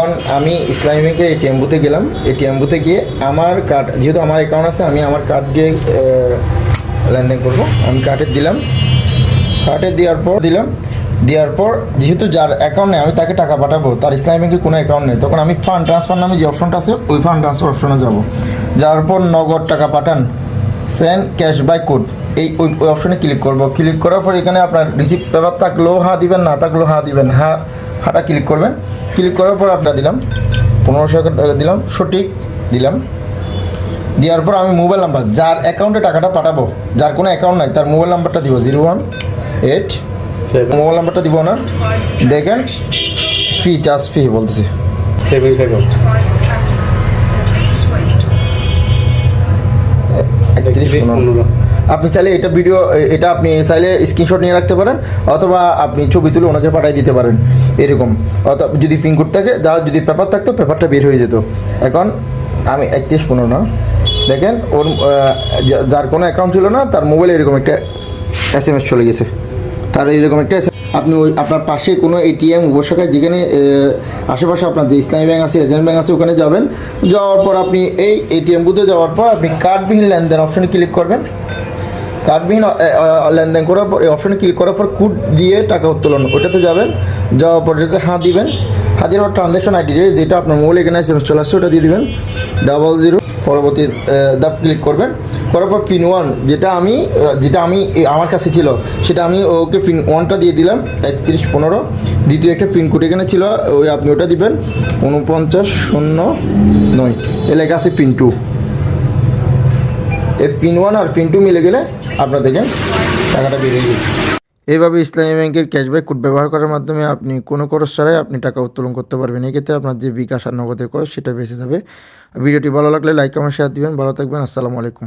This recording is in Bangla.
এখন আমি ইসলামী ব্যাংকের এটিএম বুথে গেলাম। এটিএম বুথে গিয়ে আমার কার্ড যেহেতু আমার অ্যাকাউন্ট আছে, আমি আমার কার্ড দিয়ে লেনদেন করব। আমি কার্ডে দিলাম। কার্ডে দেওয়ার পর দিলাম। দেওয়ার পর যেহেতু যার অ্যাকাউন্ট নেই, আমি তাকে টাকা পাঠাবো। তার ইসলামী ব্যাংকে কোনো অ্যাকাউন্ট নেই। তখন আমি ফান্ড ট্রান্সফার নামে যে অপশনটা আছে, ওই ফান্ড ট্রান্সফার অপশনে যাব। যাওয়ার পর নগদ টাকা পাঠান। সেন্ড ক্যাশ বাই কোড এই ওই অপশনে ক্লিক করব। ক্লিক করার পর এখানে আপনার রিসিপ্ট পেপার থাকলেও হ্যাঁ দিবেন, না থাকলেও হ্যাঁ দিবেন। হ্যাঁ হাঁটা ক্লিক করবেন। ক্লিক করার পর আপনার দিলাম পনেরোশো টাকা দিলাম সঠিক দিলাম। দেওয়ার পর আমি মোবাইল নাম্বার যার অ্যাকাউন্টে টাকাটা পাঠাবো যার কোনো অ্যাকাউন্ট নাই তার মোবাইল নাম্বারটা দিব জিরো ওয়ান এইট মোবাইল নাম্বারটা দিব না। দেখেন ফি চার্জ ফি বলতেছে। একত্রিশ পনেরো। আপনি চাইলে এটা ভিডিও এটা আপনি চাইলে স্ক্রিনশট নিয়ে রাখতে পারেন, অথবা আপনি ছবি তুলে ওনাকে পাঠিয়ে দিতে পারেন, এরকম। অথবা যদি পিনকোড থাকে, যা যদি পেপার থাকতো পেপারটা বের হয়ে যেত। এখন আমি একত্রিশ পনেরো না। দেখেন, ওর যার কোনো অ্যাকাউন্ট ছিল না, তার মোবাইলে এরকম একটা এস এম এস চলে গেছে। তার এরকম একটা আপনি ওই, আপনার পাশে কোনো এটিএম উপশাখায় যেখানে আশেপাশে আপনার যে ইসলামী ব্যাংক আছে, এজেন্ট ব্যাংক আছে, ওখানে যাবেন। যাওয়ার পর আপনি এই এটিএম বুথে যাওয়ার পর আপনি কার্ডবিহীন লেনদেন অপশনে ক্লিক করবেন। আহ, লেনদেন করার পর অপশনে ক্লিক করার পর কোড দিয়ে টাকা উত্তোলন ওটাতে যাবেন যাওয়ার পর যেটাতে হাঁ দিবেন হাঁ পর ট্রানজ্যাকশন আইডি যেটা আপনার মোবাইল এখানে এস চলে আসছে ওটা দিয়ে দিবেন ডাবল জিরো পরবর্তী দাপ ক্লিক করবেন করার পর পিন ওয়ান যেটা আমি যেটা আমি আমার কাছে ছিল সেটা আমি ওকে পিন ওয়ানটা দিয়ে দিলাম একত্রিশ পনেরো দ্বিতীয় একটা পিন কোড এখানে ছিল ওই আপনি ওটা দিবেন উনপঞ্চাশ শূন্য নয় এ লেখা আছে পিন টু পিন ওয়ান আর পিন টু মিলে গেলে আপনার দেখেন টাকাটা বেরিয়ে গেছে। এইভাবে ইসলামী ব্যাংকের ক্যাশব্যাক কোড ব্যবহার করার মাধ্যমে আপনি কোনো খরচ ছাড়াই আপনি টাকা উত্তোলন করতে পারবেন। এক্ষেত্রে আপনার যে বিকাশ আর নগদের খরচ সেটা বেঁচে যাবে। ভিডিওটি ভালো লাগলে লাইক কমেন্ট শেয়ার দিবেন। ভালো থাকবেন। আসসালামু আলাইকুম।